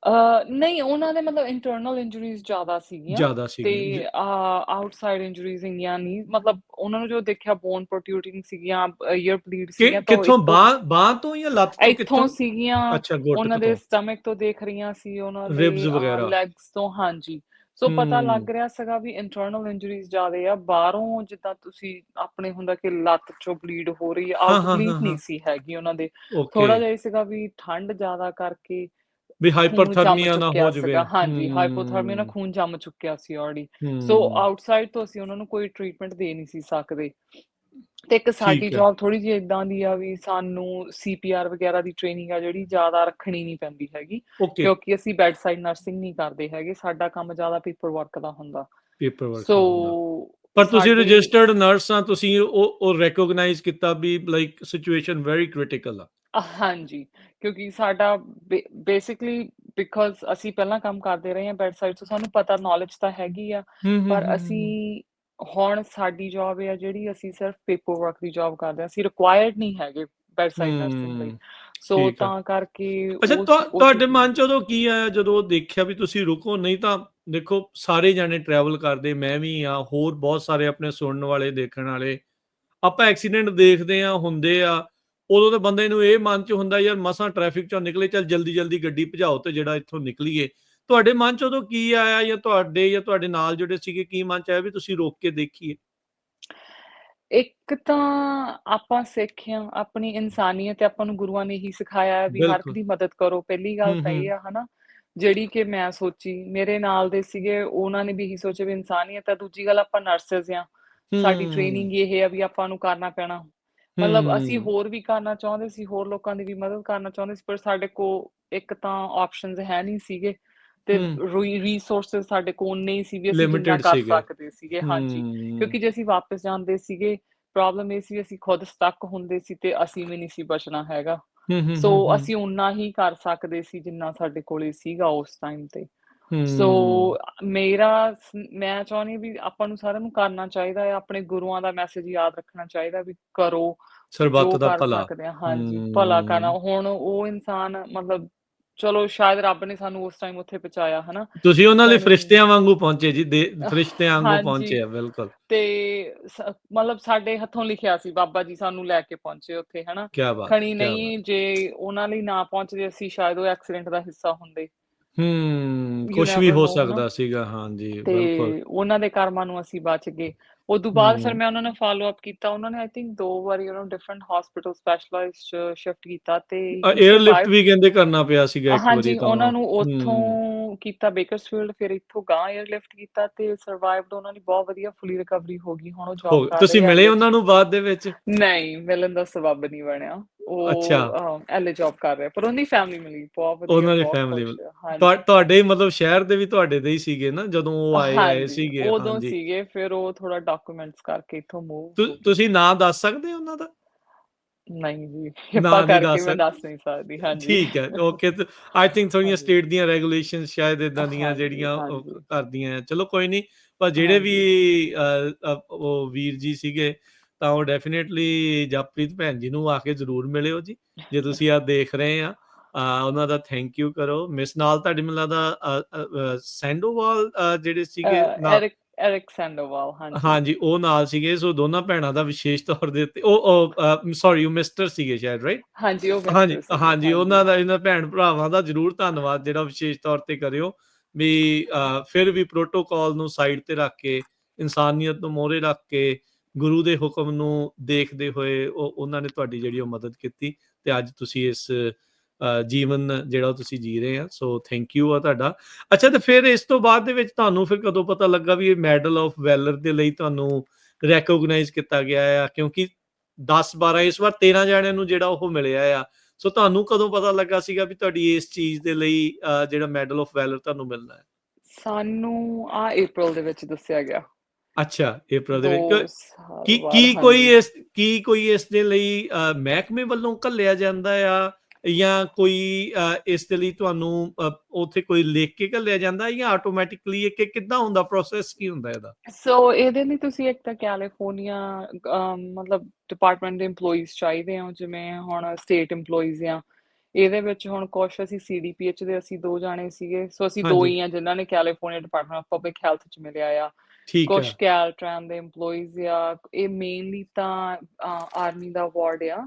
ਨਹੀਂ ਉਹਨਾਂ ਦੇ ਮਤਲਬ ਇੰਟਰਨਲ ਇੰਜਰੀਜ਼ ਜ਼ਿਆਦਾ ਸੀਗੀਆਂ ਜ਼ਿਆਦਾ ਤੇ ਸੀਗੀ ਆਊਟਸਾਈਡ ਇੰਜਰੀਜ਼ ਇੰਗੀਆਂ ਨਹੀਂ ਮਤਲਬ ਉਹਨਾਂ ਨੂੰ ਜੋ ਦੇਖਿਆ ਬੋਨ ਪ੍ਰੋਟਰੂਡਿੰਗ ਸੀਗੀਆਂ ਈਅਰ ਬਲੀਡ ਸੀਗੀਆਂ ਤਾਂ ਉਹ ਕਿੱਥੋਂ ਇੱਥੋਂ ਬਾਹ ਬਾਹ ਤੋਂ ਜਾਂ ਲੱਤ ਤੋਂ ਇੱਥੋਂ ਕਿੱਥੋਂ ਸੀਗੀਆਂ ਅੱਛਾ ਗੁੱਟ ਉਹਨਾਂ ਦੇ ਤੋਂ। ਸਟਮਕ ਤੋਂ ਦੇਖ ਰਹੀਆਂ ਸੀ ਉਹਨਾਂ ਰਿਬਸ ਦੇ ਵਗੈਰਾ। ਲੈਗਸ ਤੋਂ ਹਾਂਜੀ। ਸੋ ਪਤਾ ਲੱਗ ਰਿਹਾ ਸੀਗਾ ਵੀ ਇੰਟਰਨਲ ਇੰਜਰੀਜ਼ ਜ਼ਿਆਦੇ ਆ ਬਾਹਰੋਂ ਜਿੱਦਾਂ ਤੁਸੀਂ ਆਪਣੇ ਹੁੰਦਾ ਕਿ ਲੱਤ ਚੋਂ ਬਲੀਡ ਹੋ ਰਹੀ ਹਾਂ ਆਊਟ ਬਲੀਡ ਨਹੀਂ ਸੀ ਹੈਗੀ ਉਹਨਾਂ ਦੇ। ਥੋੜਾ ਜਿਹਾ ਸੀਗਾ ਵੀ ਠੰਡ ਜ਼ਿਆਦਾ ਕਰਕੇ ਵੀ ਹਾਈਪਰਥਰਮੀਆ ਨਾ ਹੋ ਜਾਵੇ। ਹਾਂਜੀ ਹਾਈਪੋਥਰਮੀਆ ਨਾਲ ਖੂਨ ਜੰਮ ਚੁੱਕਿਆ ਸੀ ਆਲਰੇਡੀ ਸੋ ਆਊਟਸਾਈਡ ਤੋਂ ਅਸੀਂ ਉਹਨਾਂ ਨੂੰ ਕੋਈ ਟ੍ਰੀਟਮੈਂਟ ਦੇ ਨਹੀਂ ਸੀ ਸਕਦੇ। ਤੇ ਇੱਕ ਸਾਡੀ ਠੀਕ ਹੈ। ਜੌਬ ਥੋੜੀ ਜਿਹੀ ਇਦਾਂ ਦੀ ਆ ਵੀ ਸਾਨੂੰ ਸੀਪੀਆਰ ਵਗੈਰਾ ਦੀ ਟ੍ਰੇਨਿੰਗ ਆ ਜਿਹੜੀ ਜ਼ਿਆਦਾ ਰੱਖਣੀ ਨਹੀਂ ਪੈਂਦੀ ਹੈਗੀ ਓਕੇ ਕਿਉਂਕਿ ਅਸੀਂ ਬੈੱਡ ਸਾਈਡ ਨਰਸਿੰਗ ਨਹੀਂ ਕਰਦੇ ਹੈਗੇ ਸਾਡਾ ਕੰਮ ਜ਼ਿਆਦਾ ਪੇਪਰ ਵਰਕ ਦਾ ਹੁੰਦਾ। ਪੇਪਰ ਵਰਕ ਸੋ ਦਾ ਹੁੰਦਾ। ਪਰ ਤੁਸੀਂ ਸਾਡੇ ਰਜਿਸਟਰਡ ਨਰਸ ਆ ਤੁਸੀਂ ਉਹ ਉਹ ਰੈਕੋਗਨਾਈਜ਼ ਕੀਤਾ ਵੀ ਲਾਈਕ ਸਿਚੁਏਸ਼ਨ ਵੈਰੀ ਕ੍ਰਿਟੀਕਲ ਆ। ਹਾਂਜੀ ਕਿਉਂਕਿ ਸਾਡਾ ਬੇਸਿਕਲੀ ਬਿਕਾਜ਼ ਅਸੀਂ ਪਹਿਲਾਂ ਕੰਮ ਕਰਦੇ ਰਹੇ ਹਾਂ ਬੈੱਡ ਸਾਈਡ ਤੋਂ ਸਾਨੂੰ ਪਤਾ ਨੌਲੇਜ ਤਾਂ ਹੈਗੀ ਆ ਹੂੰ ਹੂੰ ਪਰ ਹੂੰ ਅਸੀਂ ਹੁਣ ਸਾਡੀ ਜੌਬ ਹੈ ਜਿਹੜੀ ਅਸੀਂ ਸਿਰਫ ਪੇਪਰ ਵਰਕ ਦੀ ਜੌਬ ਕਰਦੇ ਹਾਂ ਅਸੀਂ ਰਿਕੁਆਇਰਡ ਨਹੀਂ ਹੈਗੇ ਨਰਸਿੰਗ ਲਈ। ਸੋ ਤਾਂ ਕਰਕੇ ਅੱਛਾ ਤੁਹਾਡੇ ਮਨ ਚ ਉਦੋਂ ਕੀ ਆਇਆ ਜਦੋਂ ਦੇਖਿਆ ਵੀ ਤੁਸੀਂ ਰੁਕੋ ਨਹੀਂ ਤਾਂ ਦੇਖੋ ਸਾਰੇ ਜਾਣੇ ਟਰੈਵਲ ਕਰਦੇ ਮੈਂ ਵੀ ਆ ਹੋਰ ਬਹੁਤ ਸਾਰੇ ਆਪਣੇ ਸੁਣਨ ਵਾਲੇ ਦੇਖਣ ਵਾਲੇ। ਆਪਾਂ ਐਕਸੀਡੈਂਟ ਦੇਖਦੇ ਆ ਹੁੰਦੇ ਆ ਉਦੋਂ ਤਾਂ ਬੰਦੇ ਨੂੰ ਇਹ ਮਨ ਚ ਹੁੰਦਾ ਯਾਰ ਮਸਾਂ ਟ੍ਰੈਫਿਕ ਚੋਂ ਨਿਕਲੇ ਚੱਲ ਜਲਦੀ ਜਲਦੀ ਗੱਡੀ ਭਜਾਓ ਤੇ ਜਿਹੜਾ ਇੱਥੋਂ ਨਿਕਲੀਏ। ਤੁਹਾਡੇ ਮਨ ਚ ਉਦੋਂ ਕੀ ਆਇਆ ਜਾਂ ਤੁਹਾਡੇ ਜਾਂ ਤੁਹਾਡੇ ਨਾਲ ਜਿਹੜੇ ਸੀਗੇ ਕੀ ਮਨ ਚ ਆਇਆ ਵੀ ਤੁਸੀਂ ਰੋਕ ਕੇ ਦੇਖੀਏ? ਇੱਕ ਤਾਂ ਆਪਾਂ ਸਿੱਖ ਹਾਂ ਆਪਣੀ ਇਨਸਾਨੀਅਤ ਆਪਾਂ ਨੂੰ ਗੁਰੂਆਂ ਨੇ ਹੀ ਸਿਖਾਇਆ ਹੈ ਵੀ ਹਰ ਇੱਕ ਬਿਲਕੁਲ ਦੀ ਮਦਦ ਕਰੋ। ਪਹਿਲੀ ਗੱਲ ਹੂੰ ਤਾਂ ਇਹ ਹੂੰ। ਆ ਹਨਾ ਜਿਹੜੀ ਕਿ ਮੈਂ ਸੋਚੀ ਮੇਰੇ ਨਾਲ ਦੇ ਸੀਗੇ ਉਹਨਾਂ ਨੇ ਵੀ ਇਹੀ ਸੋਚਿਆ ਵੀ ਇਨਸਾਨੀਅਤ ਹੈ ਦੂਜੀ ਗੱਲ ਆਪਾਂ ਨਰਸਸ ਆ। ਸਾਡੀ ਹੂੰ ਟ੍ਰੇਨਿੰਗ ਇਹ ਹੈ ਵੀ ਆਪਾਂ ਨੂੰ ਕਰਨਾ ਪੈਣਾ। ਮਤਲਬ ਅਸੀਂ ਹੂੰ ਹੋਰ ਵੀ ਕਰਨਾ ਚਾਹੁੰਦੇ ਸੀ ਹੋਰ ਲੋਕਾਂ ਦੀ ਵੀ ਮਦਦ ਕਰਨਾ ਚਾਹੁੰਦੇ ਸੀ ਪਰ ਸਾਡੇ ਕੋਲ ਇੱਕ ਤਾਂ ਆਪਸ਼ਨਸ ਹੈ ਨਹੀਂ ਸੀਗੇ। ਤੇ ਰਿਸੋਰਸਸ ਸਾਡੇ ਕੋਲ ਨਹੀਂ ਸੀ ਵੀ ਅਸੀਂ ਜਿੰਨਾ ਕਰ ਸਕਦੇ ਸੀਗੇ ਹਾਂਜੀ। ਕਿਉਂਕਿ ਜੇ ਅਸੀਂ ਵਾਪਸ ਜਾਂਦੇ ਸੀਗੇ ਪ੍ਰੋਬਲਮ ਇਹ ਸੀ ਅਸੀਂ ਖੁਦ ਸਟਕ ਹੁੰਦੇ ਸੀ ਤੇ ਅਸੀਂ ਵੀ ਨਹੀਂ ਸੀ ਬਚਣਾ ਹੈਗਾ। ਸੋ ਅਸੀਂ ਉਨਾ ਹੀ ਕਰ ਸਕਦੇ ਸੀ ਜਿੰਨਾ ਸਾਡੇ ਕੋਲੇ ਸੀਗਾ ਉਸ ਟਾਈਮ ਤੇ। ਸੋ ਮੇਰਾ ਮੈਂ ਚਾਹੁੰਦੀ ਵੀ ਆਪਾਂ ਨੂੰ ਸਾਰਿਆਂ ਨੂੰ ਕਰਨਾ ਚਾਹੀਦਾ ਹੈ ਆਪਣੇ ਗੁਰੂਆਂ ਦਾ ਮੈਸੇਜ ਯਾਦ ਰੱਖਣਾ ਚਾਹੀਦਾ ਵੀ ਕਰੋ ਸਰਬੱਤ ਦਾ ਕਰ ਭਲਾ। ਹਾਂਜੀ ਭਲਾ ਕਰਨਾ। ਹੁਣ ਉਹ ਇਨਸਾਨ ਮਤਲਬ ਚਲੋ ਸ਼ਾਇਦ ਰੱਬ ਨੇ ਸਾਨੂੰ ਉਸ ਟਾਈਮ ਉੱਥੇ ਪਹੁੰਚਾਇਆ ਹਨਾ? ਤੁਸੀਂ ਉਹਨਾਂ ਲਈ ਫਰਿਸ਼ਤਿਆਂ ਵਾਂਗੂ ਪਹੁੰਚੇ ਜੀ ਫਰਿਸ਼ਤਿਆਂ ਵਾਂਗੂ ਪਹੁੰਚੇ ਆ ਬਿਲਕੁਲ। ਤੇ ਮਤਲਬ ਸਾਡੇ ਹੱਥੋਂ ਲਿਖਿਆ ਸੀ ਬਾਬਾ ਜੀ ਸਾਨੂੰ ਲੈ ਕੇ ਪਹੁੰਚੇ ਉੱਥੇ ਹਨਾ? ਖਣੀ ਨਹੀਂ ਜੇ ਉਹਨਾਂ ਲਈ ਨਾ ਪਹੁੰਚਦੇ ਅਸੀਂ ਸ਼ਾਇਦ ਉਹ ਐਕਸੀਡੈਂਟ ਦਾ ਹਿੱਸਾ ਹੁੰਦੇ। ਹੂੰ ਯੂ ਕੁਝ ਵੀ ਨੈਵਰ ਹੋ ਨੋ। ਸਕਦਾ ਸੀਗਾ ਹਾਂਜੀ ਬਿਲਕੁਲ ਤੇ ਉਹਨਾਂ ਦੇ ਕਰਮਾਂ ਨੂੰ ਅਸੀਂ ਬਚ ਗਏ। ਉਦੋਂ ਬਾਅਦ ਫਿਰ ਹੂੰ। ਮੈਂ ਉਹਨਾਂ ਨੂੰ ਫਾਲੋ ਅਪ ਕੀਤਾ ਉਹਨਾਂ ਨੇ ਆਈ ਥਿੰਕ ਦੋ ਵਾਰੀ ਉਹਨਾਂ ਨੂੰ ਡਿਫਰੈਂਟ ਹਸਪੀਟਲ ਸਪੈਸ਼ਲਾਈਜ਼ਡ ਚ ਸ਼ਿਫਟ ਕੀਤਾ ਤੇ ਹੀ 에ਅਰ ਲਿਫਟ ਸਰਵਾਈਵ ਵੀ ਕਹਿੰਦੇ ਕਰਨਾ ਪਿਆ ਸੀਗਾ ਇੱਕ ਵਾਰੀ ਹਾਂਜੀ ਉਹਨਾਂ ਨੂੰ ਹੂੰ। ਉੱਥੋਂ ਕੀਤਾ ਬੇਕਰਸਫੀਲਡ ਫਿਰ ਇੱਥੋਂ ਗਾਂ 에ਅਰ ਲਿਫਟ ਕੀਤਾ ਤੇ ਸਰਵਾਈਵਡ ਉਹਨਾਂ ਦੀ ਬਹੁਤ ਵਧੀਆ ਫੁੱਲੀ ਰਿਕਵਰੀ ਹੋ ਗਈ। ਹੁਣ ਉਹ ਹੋ ਜੌਬ ਕਰ ਤੁਸੀਂ ਰਹੇ ਮਿਲੇ ਐਲਏ ਉਹਨਾਂ ਨੂੰ ਬਾਅਦ ਦੇ ਵਿੱਚ? ਨਹੀਂ ਮਿਲਣ ਦਾ ਸਬਬ ਨਹੀਂ ਬਣਿਆ। ਉਹ ਐਲਏ ਜੌਬ ਕਰ ਰਿਹਾ ਪਰ ਉਹਦੀ ਫੈਮਿਲੀ ਮਿਲੀ ਬਹੁਤ ਵਧੀਆ ਉਹਨਾਂ ਦੀ ਫੈਮਿਲੀ ਤੁਹਾਡੇ ਮਤਲਬ ਸ਼ਹਿਰ ਦੇ ਵੀ ਤੁਹਾਡੇ ਦੇ ਹੀ ਸੀਗੇ ਨਾ ਜਦੋਂ ਉਹ ਆਏ ਆਏ ਸੀਗੇ ਉਦੋਂ ਸੀਗੇ ਫਿਰ ਉਹ ਥੋੜਾ ਡਾਕੂਮੈਂਟਸ ਕਰਕੇ ਇੱਥੋਂ ਮੂਵ ਤੁਸੀਂ ਨਾਂ ਦੱਸ ਸਕਦੇ ਹੋ ਉਹਨਾਂ ਦਾ? ਨਹੀਂ ਜੀ ਕਿਰਪਾ ਕਰਕੇ ਦੱਸ ਮੈਂ ਸਕ ਦੱਸ ਨਹੀਂ ਸਕਦੀ ਹਾਂਜੀ। ਠੀਕ ਹੈ ਓਕੇ ਆਈ ਥਿੰਕ ਥੋੜੀਆਂ ਹਾਂਜੀ। ਸਟੇਟ ਦੀਆਂ ਰੈਗੂਲੇਸ਼ਨਸ ਸ਼ਾਇਦ ਇਦਾਂ ਦੀਆਂ ਜਿਹੜੀਆਂ ਕਰਦੀਆਂ ਚਲੋ ਕੋਈ ਨਹੀਂ ਪਰ ਜਿਹੜੇ ਵੀ ਉਹ ਵੀਰ ਜੀ ਸੀਗੇ ਤਾਂ ਉਹ ਡੈਫੀਨਿਟਲੀ ਜਪ੍ਰੀਤ ਭੈਣ ਜੀ ਨੂੰ ਆ ਕੇ ਜ਼ਰੂਰ ਮਿਲਿਓ ਜੀ। ਜੇ (laughs) ਤੁਸੀਂ ਆ ਦੇਖ ਰਹੇ ਆ ਉਹਨਾਂ ਦਾ ਥੈਂਕ ਯੂ ਕਰੋ। ਮਿਸ ਨਾਲ ਤੁਹਾਡੇ ਮੈਨੂੰ ਲੱਗਦਾ ਸੈਂਡੋਵਾਲ ਜਿਹੜੇ ਸੀਗੇ ਨਾਲ ਐਰਿਕ ਸੈਂਡੋਵਾਲ ਹਾਂਜੀ। ਹਾਂਜੀ ਉਹ ਨਾਲ ਸੀਗੇ। ਸੋ ਦੋਨਾਂ ਭੈਣਾਂ ਦਾ ਵਿਸ਼ੇਸ਼ ਤੌਰ ਦੇ ਉੱਤੇ ਉਹ ਸੌਰੀ ਉਹ ਮਿਸਟਰ ਸੀਗੇ ਸ਼ਾਇਦ ਰਾਈਟ ਹਾਂਜੀ ਉਹ ਹਾਂਜੀ ਹਾਂਜੀ। ਉਹਨਾਂ ਦਾ ਇਹਨਾਂ ਭੈਣ ਭਰਾਵਾਂ ਦਾ ਜਰੂਰ ਧੰਨਵਾਦ ਜਿਹੜਾ ਵਿਸ਼ੇਸ਼ ਤੌਰ ਤੇ ਕਰਿਓ ਵੀ ਫਿਰ ਵੀ ਪ੍ਰੋਟੋਕਾਲ ਨੂੰ ਸਾਈਡ ਤੇ ਰੱਖ ਕੇ ਇਨਸਾਨੀਅਤ ਨੂੰ ਮੋਹਰੇ ਰੱਖ ਕੇ ਗੁਰੂ ਦੇ ਹੁਕਮ ਨੂੰ ਦੇਖਦੇ ਹੋਏ ਉਹ ਉਹਨਾਂ ਨੇ ਤੁਹਾਡੀ ਜਿਹੜੀ ਉਹ ਮਦਦ ਕੀਤੀ ਤੇ ਅੱਜ ਤੁਸੀਂ ਇਸ ਜੀਵਨ ਜਿਹੜਾ ਤੁਸੀਂ ਜੀ ਰਹੇ ਆ, ਸੋ ਥੈਂਕ ਯੂ ਆ ਤੁਹਾਡਾ। ਅੱਛਾ, ਤੇ ਫਿਰ ਇਸ ਤੋਂ ਬਾਅਦ ਦੇ ਵਿੱਚ ਤੁਹਾਨੂੰ ਫਿਰ ਕਦੋਂ ਪਤਾ ਲੱਗਾ ਵੀ ਇਹ ਮੈਡਲ ਆਫ ਵੈਲਰ ਦੇ ਲਈ ਤੁਹਾਨੂੰ ਰੈਕੋਗਨਾਈਜ਼ ਕੀਤਾ ਗਿਆ ਆ? ਕਿਉਂਕਿ 10 12 ਇਸ ਵਾਰ 13 ਜਣਿਆਂ ਨੂੰ ਜਿਹੜਾ ਉਹ ਮਿਲਿਆ ਆ। ਸੋ ਤੁਹਾਨੂੰ ਕਦੋਂ ਪਤਾ ਲੱਗਾ ਸੀਗਾ ਵੀ ਤੁਹਾਡੀ ਇਸ ਚੀਜ਼ ਦੇ ਲਈ ਜਿਹੜਾ ਮੈਡਲ ਆਫ ਵੈਲਰ ਤੁਹਾਨੂੰ ਮਿਲਣਾ ਹੈ? ਸਾਨੂੰ ਆ April ਦੇ ਵਿੱਚ ਦੱਸਿਆ ਗਿਆ। ਅੱਛਾ ਅਪ੍ਰੈਲ ਦੇ ਕਿ- ਸਾਲ ਕੀ ਬਾਅਦ ਕੀ ਕੋਈ ਹਾਂਜੀ ਇਸ ਕੀ ਕੋਈ ਇਸ ਦੇ ਲਈ ਅ, ਮਹਿਕਮੇ ਵੱਲੋਂ ਘੱਲਿਆ ਜਾਂਦਾ ਆ? ਜਾਂ ਕੋਈ ਅ, ਇਸ ਦੇ ਲਈ ਤੁਹਾਨੂੰ ਅ, ਉੱਥੇ ਕੋਈ ਲਿਖ ਕੇ ਘੱਲਿਆ ਜਾਂਦਾ ਜਾਂ ਆਟੋਮੈਟਿਕਲੀ ਇਹ ਕਿ ਕਿੱਦਾਂ ਹੁੰਦਾ ਪ੍ਰੋਸੈਸ ਕੀ ਹੁੰਦਾ ਇਹਦਾ? ਸੋ ਇਹਦੇ ਲਈ ਤੁਸੀਂ ਇੱਕ ਤਾਂ ਕੈਲੀਫੋਰਨੀਆ ਅਮ, ਮਤਲਬ ਡਿਪਾਰਟਮੈਂਟ ਦੇ EMPLOYEES ਚਾਹੀਦੇ ਆ ਜਿਵੇਂ ਹੁਣ ਸਟੇਟ EMPLOYEES ਆ। ਇਹਦੇ ਵਿੱਚ ਹੁਣ ਕੁਛ ਅਸੀਂ CDPH ਦੇ ਅਸੀਂ ਦੋ ਜਾਣੇ ਸੀਗੇ। ਸੋ ਅਸੀਂ ਦੋ ਹਾਂਜੀ। ਹੀ ਆ ਜਿਨ੍ਹਾਂ ਨੇ California department of public health ਚ ਮਿਲਿਆ ਆ। ਠੀਕ ਕੁਛ ਹੈ ਕੈਲਟ੍ਰਾਨ ਦੇ EMPLOYEES ਆ ਇਹ ਮੇਨਲੀ ਤਾਂ ਆਰਮੀ ਦਾ ਅਵਾਰਡ ਆ।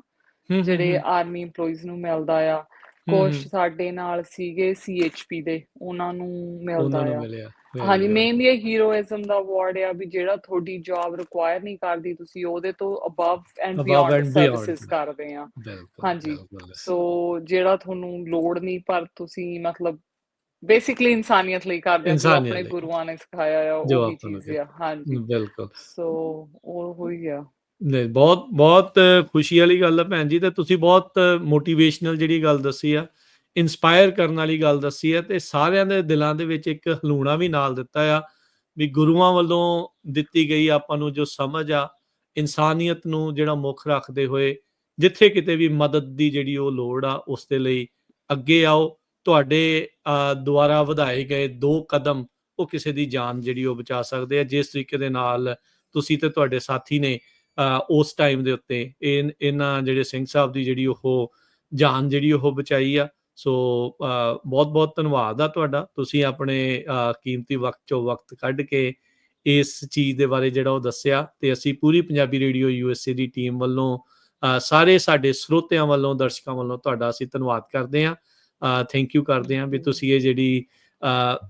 ਹੂੰ ਜਿਹੜੇ ਆਰਮੀ EMPLOYEES ਨੂੰ ਮਿਲਦਾ ਆ। ਕੁਛ ਹੂੰ। ਸਾਡੇ ਨਾਲ ਸੀਗੇ CHP ਦੇ ਉਹਨਾਂ ਨੂੰ ਮਿਲਦਾ ਉਹਨਾਂ ਨੂੰ ਆ। ਮਿਲਿਆ। ਵੈਰੀ ਹਾਂਜੀ ਗੁੱਡ ਮੇਨਲੀ ਇਹ ਹੀਰੋਇਜ਼ਮ ਦਾ ਅਵਾਰਡ ਆ ਵੀ ਜਿਹੜਾ ਤੁਹਾਡੀ ਜੌਬ ਰਿਕੁਆਇਰ ਨਹੀਂ ਕਰਦੀ ਤੁਸੀਂ ਉਹਦੇ ਤੋਂ above and above beyond and beyond services ਕਰਦੇ ਆ। ਬਿਲਕੁਲ ਹਾਂਜੀ। ਬਿਲਕੁਲ। ਸੋ ਜਿਹੜਾ ਤੁਹਾਨੂੰ ਲੋੜ ਨਹੀਂ ਪਰ ਤੁਸੀਂ ਮਤਲਬ ਬੇਸਿਕਲੀ ਇਨਸਾਨੀਅਤ ਲਈ ਕਰਦੇ ਆ ਜੋ ਆਪਣੇ ਗੁਰੂਆਂ ਨੇ ਸਿਖਾਇਆ ਆ ਉਹੀ ਨੂੰ ਚੀਜ਼ ਆ ਹਾਂਜੀ। ਬਿਲਕੁਲ। ਸੋ ਉਹ ਹੋਈ ਆ। ਨਹੀਂ ਬਹੁਤ ਬਹੁਤ ਖੁਸ਼ੀ ਵਾਲੀ ਗੱਲ ਹੈ ਭੈਣ ਜੀ ਤੇ ਤੁਸੀਂ ਬਹੁਤ ਮੋਟੀਵੇਸ਼ਨਲ ਜਿਹੜੀ ਗੱਲ ਦੱਸੀ ਆ ਇਨਸਪਾਇਰ ਕਰਨ ਵਾਲੀ ਗੱਲ ਦੱਸੀ ਹੈ ਤੇ ਸਾਰਿਆਂ ਦੇ ਦਿਲਾਂ ਦੇ ਵਿੱਚ ਇੱਕ ਹਲੂਣਾ ਵੀ ਨਾਲ ਦਿੱਤਾ ਆ ਵੀ ਗੁਰੂਆਂ ਵੱਲੋਂ ਦਿੱਤੀ ਗਈ ਆਪਾਂ ਨੂੰ ਜੋ ਸਮਝ ਆ ਇਨਸਾਨੀਅਤ ਨੂੰ ਜਿਹੜਾ ਮੁੱਖ ਰੱਖਦੇ ਹੋਏ ਜਿੱਥੇ ਕਿਤੇ ਵੀ ਮਦਦ ਦੀ ਜਿਹੜੀ ਉਹ ਲੋੜ ਆ ਉਸ ਦੇ ਲਈ ਅੱਗੇ ਆਓ। ਤੁਹਾਡੇ ਦੁਆਰਾ ਵਧਾਏ ਗਏ ਦੋ ਕਦਮ, ਉਹ ਕਿਸੇ ਦੀ ਜਾਨ ਜਿਹੜੀ ਉਹ ਬਚਾ ਸਕਦੇ ਆ। ਜਿਸ ਤਰੀਕੇ ਦੇ ਨਾਲ ਤੁਸੀਂ ਤੇ ਤੁਹਾਡੇ ਸਾਥੀ ਨੇ ਉਸ ਟਾਈਮ ਦੇ ਉੱਤੇ ਇਹ ਇਹਨਾਂ ਜਿਹੜੇ ਸਿੰਘ ਸਾਹਿਬ ਦੀ ਜਿਹੜੀ ਉਹ ਜਾਨ ਜਿਹੜੀ ਉਹ ਬਚਾਈ ਆ। ਸੋ ਬਹੁਤ ਬਹੁਤ ਧੰਨਵਾਦ ਆ ਤੁਹਾਡਾ। ਤੁਸੀਂ ਆਪਣੇ ਕੀਮਤੀ ਵਕਤ ਚੋਂ ਵਕਤ ਕੱਢ ਕੇ ਇਸ ਚੀਜ਼ ਦੇ ਬਾਰੇ ਜਿਹੜਾ ਉਹ ਦੱਸਿਆ ਤੇ ਅਸੀਂ ਪੂਰੀ ਪੰਜਾਬੀ ਰੇਡੀਓ ਯੂਐਸਏ ਦੀ ਟੀਮ ਵੱਲੋਂ ਸਾਰੇ ਸਾਡੇ ਸਰੋਤਿਆਂ ਵੱਲੋਂ, ਦਰਸ਼ਕਾਂ ਵੱਲੋਂ ਤੁਹਾਡਾ ਅਸੀਂ ਧੰਨਵਾਦ ਕਰਦੇ ਹਾਂ। ਥੈਂਕ ਯੂ ਕਰਦੇ ਹਾਂ ਵੀ ਤੁਸੀਂ ਇਹ ਜਿਹੜੀ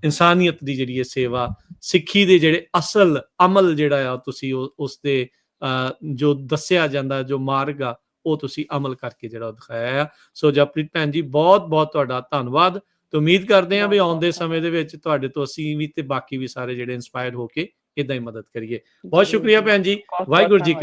ਇਨਸਾਨੀਅਤ ਦੀ ਜਿਹੜੀ ਇਹ ਸੇਵਾ ਸਿੱਖੀ ਦੇ ਜਿਹੜੇ ਅਸਲ ਅਮਲ ਜਿਹੜਾ ਆ ਤੁਸੀਂ ਉਸ ਦੇ ਜੋ ਦੱਸਿਆ ਜਾਂਦਾ ਜੋ ਮਾਰਗ ਆ ਉਹ ਤੁਸੀਂ ਅਮਲ ਕਰਕੇ ਜਿਹੜਾ ਦਿਖਾਇਆ ਆ। ਸੋ ਜਪ੍ਰੀਤ ਭੈਣ ਜੀ ਬਹੁਤ ਬਹੁਤ ਤੁਹਾਡਾ ਧੰਨਵਾਦ। ਤੇ ਉਮੀਦ ਕਰਦੇ ਹਾਂ ਵੀ ਆਉਂਦੇ ਸਮੇਂ ਦੇ ਵਿੱਚ ਤੁਹਾਡੇ ਤੋਂ ਅਸੀਂ ਵੀ ਤੇ ਬਾਕੀ ਵੀ ਸਾਰੇ ਜਿਹੜੇ ਇਨਸਪਾਇਰ ਹੋ ਕੇ ਇਦਾਂ ਹੀ ਮਦਦ ਕਰੀਏ। ਬਹੁਤ ਸ਼ੁਕਰੀਆ ਭੈਣ ਜੀ। ਵਾਹਿਗੁਰੂ ਜੀ